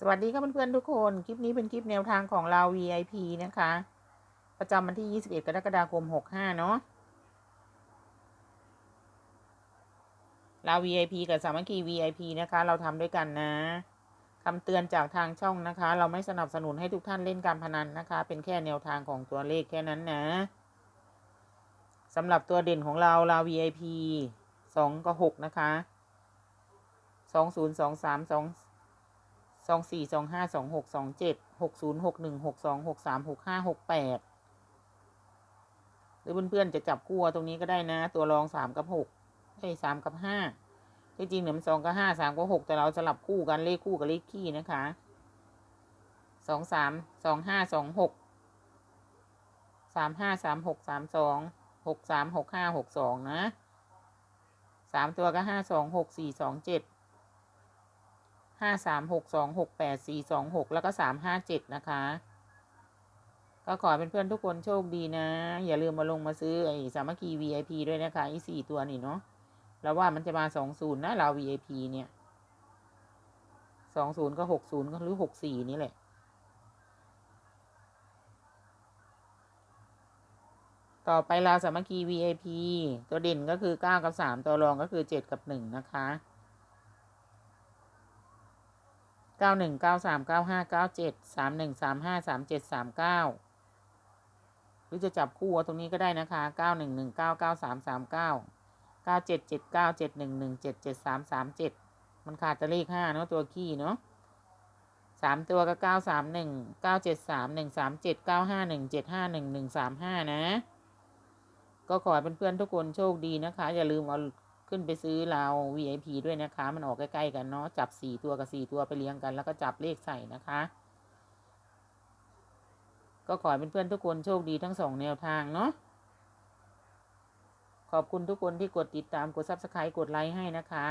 สวัสดีครับเพื่อนๆทุกคน คลิปนี้เป็นคลิปแนวทางของเรา VIP นะคะ ประจำวันที่ 21 กรกฎาคม 65 เนาะเรา VIP กับสามัคคี VIP นะคะ เราทำด้วยกันนะคำเตือนจากทางช่องนะคะ เราไม่สนับสนุนให้ทุกท่านเล่นการพนันนะคะ เป็นแค่แนวทางของตัวเลขแค่นั้นนะสำหรับตัวเด่นของเราเรา VIP 2กับ6นะคะ 20 23 2 สองสี่สองห้าสองหกสองเจ็ดหกศูนย์หกหนึ่งหกสองหกสามหกห้าหกแปดหรือเพื่อนๆจะจับคู่ตรงนี้ก็ได้นะ ตัวรองสามกับหกไอ้สามกับห้าที่จริงเนี่ยมันสองกับห้าสามกับหกแต่เราสลับคู่กันเลขคู่กับเลขคี่นะคะสองสามสองห้าสองหกสามห้าสามหกสามสองหกสามหกห้าหกสองนะสามตัวก็ห้าสองหกสี่สองเจ็ด ห้าสามหกสองหกแปดสี่สองหกแล้วก็สามห้าเจ็ดนะคะ ก็ขอเป็นเพื่อนทุกคนโชคดีนะ อย่าลืมมาลงมาซื้อไอ้สามัคคี VIP ด้วยนะคะไอ้สี่ตัวนี่เนาะแล้วว่ามันจะมาสองศูนย์นะเรา VIP เนี่ยสองศูนย์ก็หกศูนย์ก็หรือหกสี่นี่แหละ ต่อไปเราสามัคคี VIP ตัวเด่นก็คือเก้ากับสามตัวรองก็คือเจ็ดกับหนึ่งนะคะ เก้าหนึ่งเก้าสามเก้าห้าเก้าเจ็ดสามหนึ่งสามห้าสามเจ็ดสามเก้าหรือจะจับคู่ตรงนี้ก็ได้นะคะเก้าหนึ่งหนึ่งเก้าเก้าสามสามเก้าเก้าเจ็ดเจ็ดเก้าเจ็ดหนึ่งหนึ่งเจ็ดเจ็ดสามสามเจ็ดมันขาดจะเลขห้าเนาะตัวขี้เนาะสามตัวก็เก้าสามหนึ่งเก้าเจ็ดสามหนึ่งสามเจ็ดเก้าห้าหนึ่งเจ็ดห้าหนึ่งหนึ่งสามห้านะ ก็ขอให้เพื่อนๆทุกคนโชคดีนะคะ อย่าลืมเอา ขึ้นไปซื้อเรา VIP ด้วยนะคะ มันออกใกล้ๆกันเนาะ จับสี่ตัวกับสี่ตัวไปเลี้ยงกัน แล้วก็จับเลขใส่นะคะ ก็ขอให้เพื่อนๆทุกคนโชคดีทั้งสองแนวทางเนาะ ขอบคุณทุกคนที่กดติดตาม กด Subscribe กดไลค์ให้นะคะ